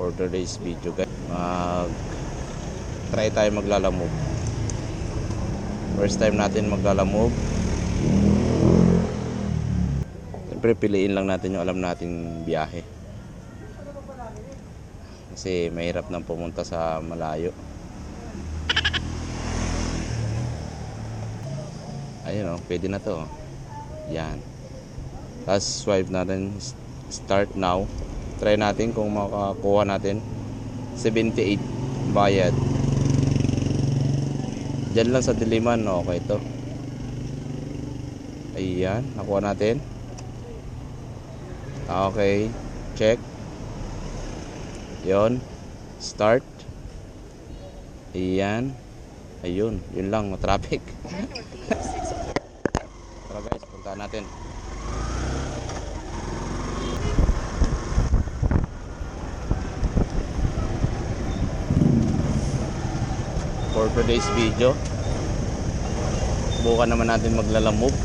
for today's video guys. Mag try tayo maglalamove. First time natin maglalamove. Siyempre piliin lang natin yung alam nating biyahe. Kasi mahirap nang pumunta sa malayo. Ayun oh, pwede na to. oh. Yan. Tapos swipe natin start now. Try natin kung makakuha natin 78 bayad. Diyan lang sa Diliman, okay to. Ayan, nakuha natin. Okay, check. Yon, start. Ayan. Ayun, yun lang, traffic. Tara guys, punta natin. For today's video, subukan naman natin maglalamove.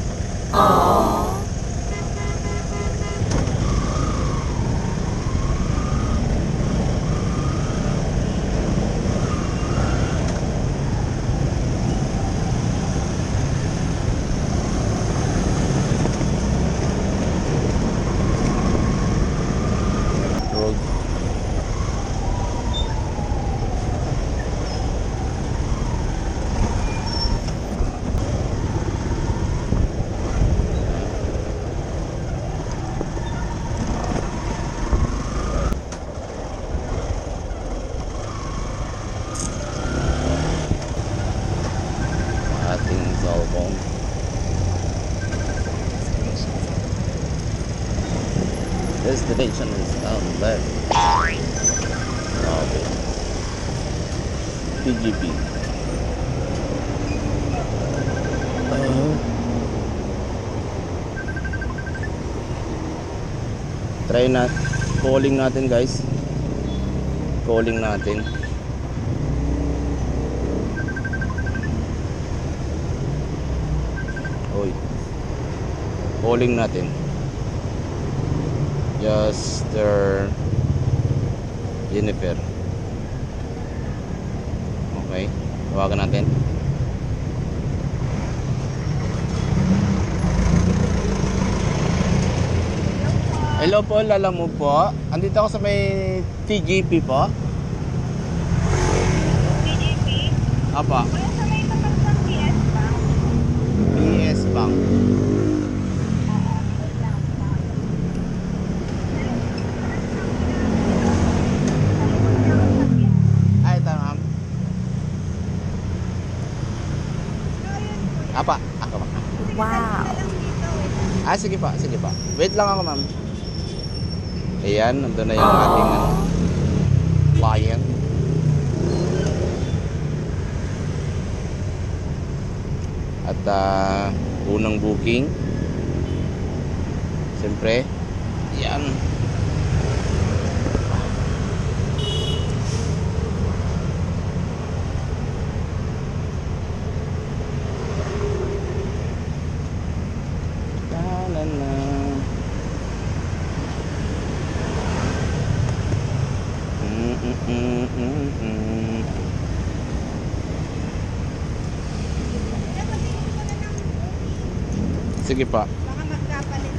Road. ating cellphone. Destination is down there. Okay. PGP. Uh, try na calling natin guys. Calling natin. Oy. Calling natin. Just their Jennifer. Okay. Tawagan natin. Hello po, lala mo po. Andito ako sa may TGP po. PGP? Apa, Wala sa may tapat ng PS ba? PS Bank. Ay, ito ma'am. Apa, ako ba? Wow. Ah, sige pa, sige pa. Wait lang ako, ma'am. Ayan, nandun na yung ating ano, client. At ah, unang booking. Siyempre, yan. Sige pa. Baka magkapalit.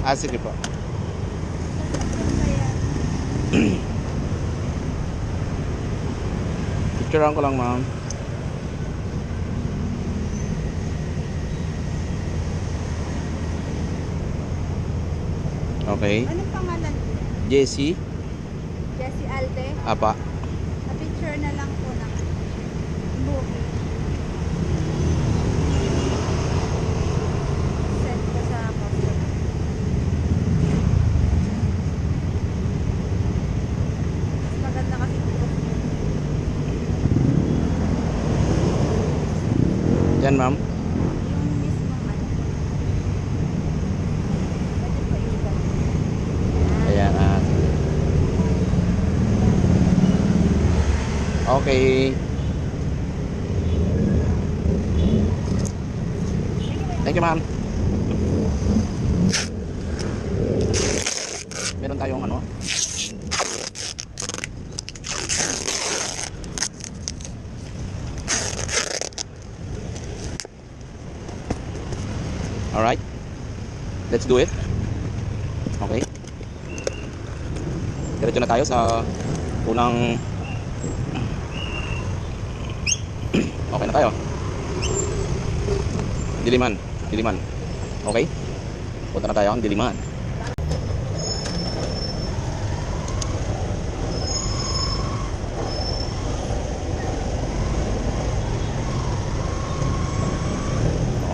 Ah, sige pa. Picturean ko lang, ma'am. Okay. Anong pangalan? Jessie. Jessie Alde? Apa. A picture na lang po ng booking. Send ko sa customer. Mas maganda kasi proof yun. Yan, ma'am. Yung mismong ano. Pwede po iwan. Ayan, ah. sige. Okay. Thank you, ma'am. Meron tayong ano, Alright. Let's do it. Okay. Diretso na tayo sa unang Okay na tayo. Diliman, Diliman. Okay? Punta na tayo ang Diliman.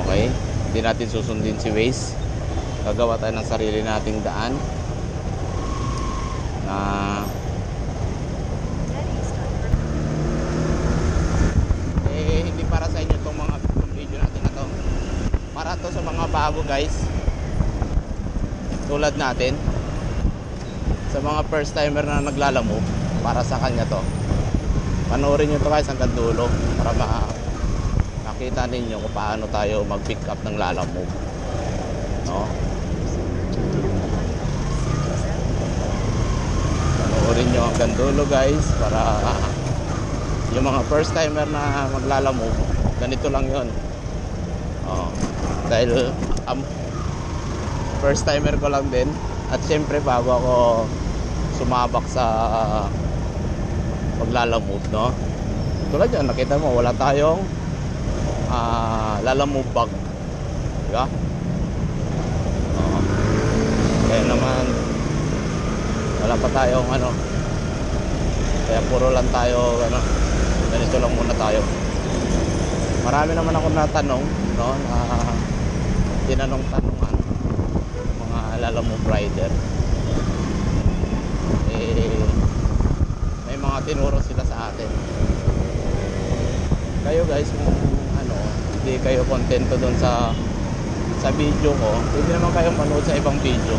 Okay? Hindi natin susundin si Waze. Gagawa tayo ng sarili nating daan. Na eh hindi para sa inyo itong mga video natin na to. Para to sa mga bago guys. Tulad natin. Sa mga first timer na naglalamo para sa kanya to. Panoorin nyo to guys hanggang dulo para ma makita ninyo kung paano tayo mag pick up ng lalamove no? Panoorin nyo hanggang dulo guys para yung mga first timer na maglalamo ganito lang yon oh, dahil um, first timer ko lang din. At syempre bago ako sumabak sa paglalamove no? Tulad yan nakita mo wala tayong ah lalamove bag. Di ba? Oo. kaya naman wala pa tayong ano kaya puro lang tayo ano ganito lang muna tayo. Marami naman ako natanong no na tinanong tanungan mga alala mo rider. Eh may mga tinuro sila sa atin kayo guys kung ano hindi kayo kontento doon sa sa video ko pwede naman kayong manood sa ibang video.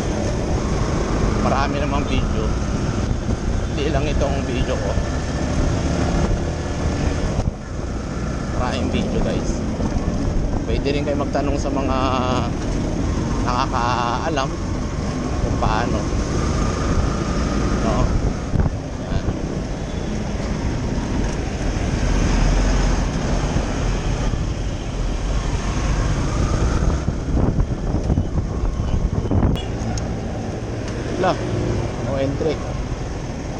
Marami namang video. Hindi lang itong video ko. Maraming video guys. Pwede rin kayo magtanong sa mga nakakaalam kung paano. No Yan. Wala. Entry.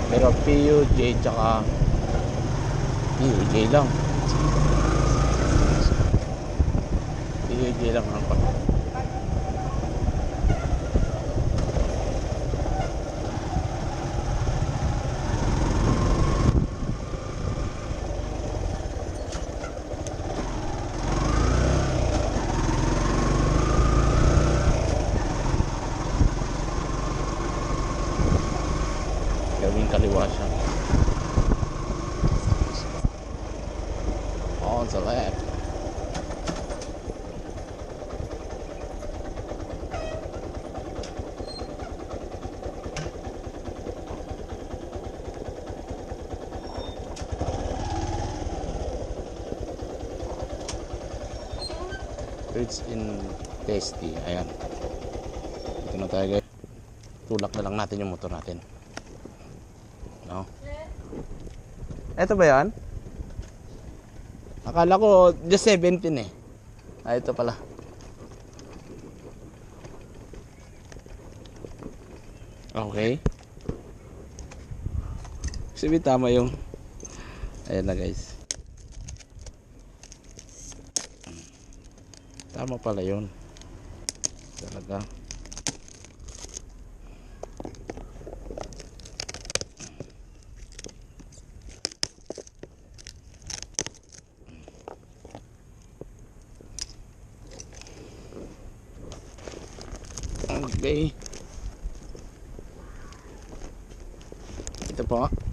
Pero PUJ tsaka PUJ lang. PUJ lang ang pa. Rich in tasty. Ayan. Ito na tayo guys. Tulak na lang natin yung motor natin. No? Ito ba yan? Akala ko just 17 eh. Ah, ito pala. Okay. Sabi tama yung Ayan na guys. Tama pala yun. Talaga. Okay. Ito po.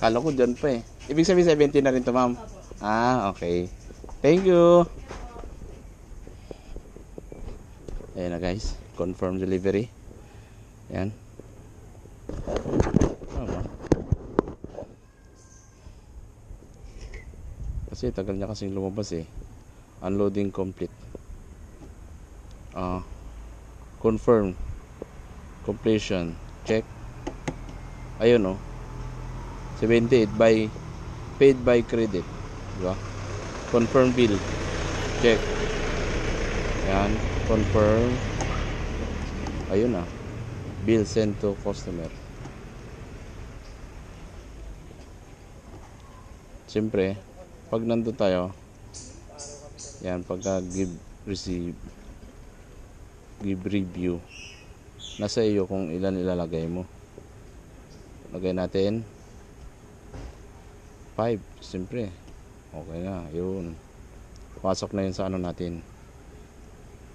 Kala ko dyan pa eh. Ibig sabihin 70 na rin to ma'am? Ah, okay. Thank you. Ayan na guys. Confirm delivery. Ayan. Tama. Kasi tagal niya kasing lumabas eh. Unloading complete. Ah. confirm. Completion. Check. Ayun oh. 78 by paid by credit. Di ba? Confirm bill. Check. Yan. Confirm. Ayun na. Bill sent to customer. Siyempre, pag nandun tayo, yan, pagka give, receive, give review, nasa iyo kung ilan ilalagay mo. Lagay natin 5, siyempre. Okay na, yun. Pasok na yun sa ano natin.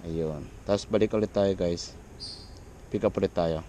Ayun. Tapos balik ulit tayo guys. Pick up ulit tayo.